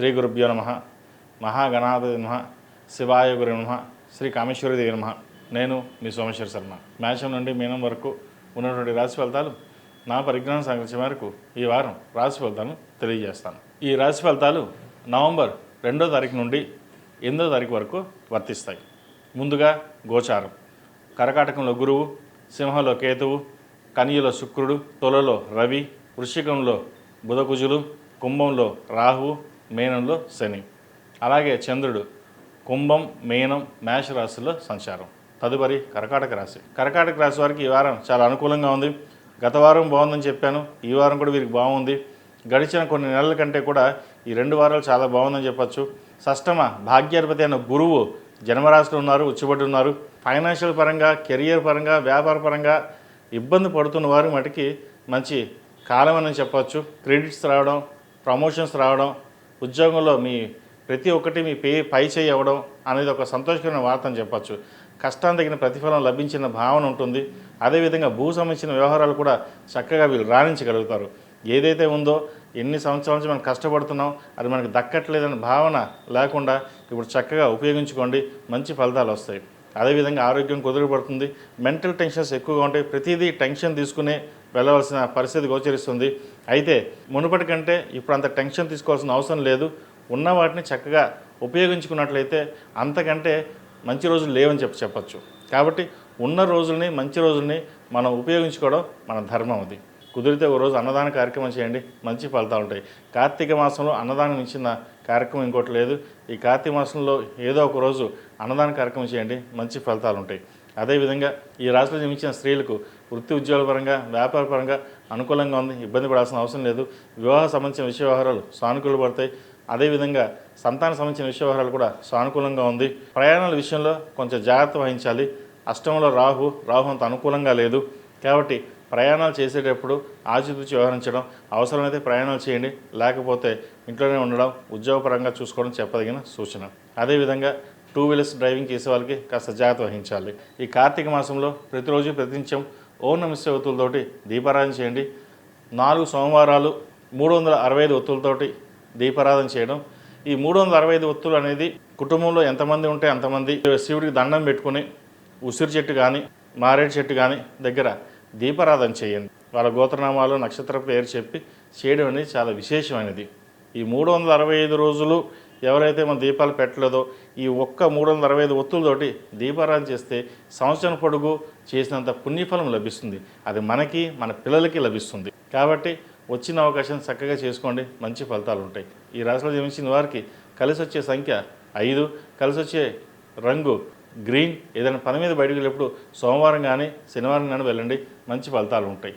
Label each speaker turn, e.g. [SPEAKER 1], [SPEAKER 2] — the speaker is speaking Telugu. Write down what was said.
[SPEAKER 1] శ్రీ గురుభ్యో నమ. మహాగణాధి నమ. శివాయ గురు నమ. శ్రీ కామేశ్వరి దేవి నమ. నేను మీ సోమేశ్వర శర్మ. మేషం నుండి మీనం వరకు ఉన్నటువంటి రాశి ఫలితాలు నా పరిజ్ఞానం సంగతి మేరకు ఈ వారం రాశి ఫలితాలను తెలియజేస్తాను. ఈ రాశి ఫలితాలు నవంబర్ రెండో తారీఖు నుండి ఎనిమిదో తారీఖు వరకు వర్తిస్తాయి. ముందుగా గోచారం. కరకాటకంలో గురువు సింహంలో కేతువు కనియలో శుక్రుడు తొలలో రవి వృశ్చికంలో బుధకుజులు కుంభంలో రాహువు మేనంలో శని. అలాగే చంద్రుడు. కుంభం మేనం మేష రాశిలో సంచారం. తదుపరి కర్కాటక రాశి. కర్కాటక రాశి వారికి ఈ వారం చాలా అనుకూలంగా ఉంది. గత వారం బాగుందని చెప్పాను. ఈ వారం కూడా వీరికి బాగుంది. గడిచిన కొన్ని నెలల కంటే కూడా ఈ రెండు వారాలు చాలా బాగుందని చెప్పచ్చు. షష్టమ భాగ్యాధిపతి అయిన గురువు జన్మరాశిలో ఉన్నారు ఉచ్చుబడి ఉన్నారు. ఫైనాన్షియల్ పరంగా కెరియర్ పరంగా వ్యాపార పరంగా ఇబ్బంది పడుతున్న వారు మటుకి మంచి కాలం అని చెప్పచ్చు. క్రెడిట్స్ రావడం ప్రమోషన్స్ రావడం ఉద్యోగంలో మీ ప్రతి ఒక్కటి మీ పే పై చేయి అవ్వడం అనేది ఒక సంతోషకరమైన వార్త అని చెప్పచ్చు. కష్టానికి తగిన ప్రతిఫలం లభించిన భావన ఉంటుంది. అదేవిధంగా భూ సంబంధించిన వ్యవహారాలు కూడా చక్కగా వీళ్ళు రాణించగలుగుతారు. ఏదైతే ఉందో ఎన్ని సంవత్సరాల నుంచి మనం కష్టపడుతున్నాం అది మనకు దక్కట్లేదనే భావన లేకుండా ఇప్పుడు చక్కగా ఉపయోగించుకోండి. మంచి ఫలితాలు వస్తాయి. అదేవిధంగా ఆరోగ్యం కుదురుపడుతుంది. మెంటల్ టెన్షన్స్ ఎక్కువగా ఉంటాయి. ప్రతిదీ టెన్షన్ తీసుకునే వెళ్ళవలసిన పరిస్థితి గోచరిస్తుంది. అయితే మునుపటి కంటే ఇప్పుడు అంత టెన్షన్ తీసుకోవాల్సిన అవసరం లేదు. ఉన్న వాటిని చక్కగా ఉపయోగించుకున్నట్లయితే అంతకంటే మంచి రోజులు లేవని చెప్పి చెప్పచ్చు. కాబట్టి ఉన్న రోజుల్ని మంచి రోజుల్ని మనం ఉపయోగించుకోవడం మన ధర్మం అది. కుదిరితే ఒక రోజు అన్నదాన కార్యక్రమం చేయండి మంచి ఫలితాలు ఉంటాయి. కార్తీక మాసంలో అన్నదానం ఇచ్చిన కార్యక్రమం ఇంకోటి లేదు. ఈ కార్తీక మాసంలో ఏదో ఒక రోజు అన్నదాన కార్యక్రమం చేయండి మంచి ఫలితాలు ఉంటాయి. అదేవిధంగా ఈ రాశిలో జన్మించిన స్త్రీలకు వృత్తి ఉద్యోగాల పరంగా వ్యాపార పరంగా అనుకూలంగా ఉంది ఇబ్బంది పడాల్సిన అవసరం లేదు. వివాహ సంబంధించిన విషయ వ్యవహారాలు సానుకూల పడతాయి. అదేవిధంగా సంతాన సంబంధించిన విషయ వ్యవహారాలు కూడా సానుకూలంగా ఉంది. ప్రయాణాల విషయంలో కొంచెం జాగ్రత్త వహించాలి. అష్టంలో రాహు రాహు అంత అనుకూలంగా లేదు. కాబట్టి ప్రయాణాలు చేసేటప్పుడు ఆచితూచి వ్యవహరించడం అవసరమైతే ప్రయాణాలు చేయండి లేకపోతే ఇంట్లోనే ఉండడం ఉద్యోగపరంగా చూసుకోవడం చెప్పదగిన సూచన. అదేవిధంగా టూ వీలర్స్ డ్రైవింగ్ చేసే వాళ్ళకి కాస్త జాగ్రత్త వహించాలి. ఈ కార్తీక మాసంలో ప్రతిరోజు ప్రతినిత్యం ఓం నమస్తే ఒత్తులతోటి దీపారాధన చేయండి. నాలుగు సోమవారాలు మూడు వందల అరవై ఐదు ఒత్తులతోటి దీపారాధన చేయడం. ఈ మూడు వందల అరవై ఐదు ఒత్తులు అనేది కుటుంబంలో ఎంతమంది ఉంటే అంతమంది శివుడికి దండం పెట్టుకుని ఉసిరి చెట్టు కానీ మారేడు చెట్టు కానీ దగ్గర దీపారాధన చేయండి. వాళ్ళ గోత్రనామాలు నక్షత్ర పేరు చెప్పి చేయడం అనేది చాలా విశేషమైనది. ఈ మూడు వందల అరవై ఐదు రోజులు ఎవరైతే మన దీపాలు పెట్టలేదో ఈ ఒక్క మూడు వందల అరవై ఐదు ఒత్తులతోటి దీపారాధన చేస్తే సంవత్సరం పొడుగు చేసినంత పుణ్యఫలం లభిస్తుంది. అది మనకి మన పిల్లలకి లభిస్తుంది. కాబట్టి వచ్చిన అవకాశం చక్కగా చేసుకోండి. మంచి ఫలితాలు ఉంటాయి. ఈ రాశిలో జన్మించిన వారికి కలిసి వచ్చే సంఖ్య ఐదు కలిసి వచ్చే రంగు గ్రీన్ ఏదైనా పని మీద బయటకు వెళ్ళినప్పుడు సోమవారం కానీ శనివారం కానీ వెళ్ళండి. మంచి ఫలితాలు ఉంటాయి.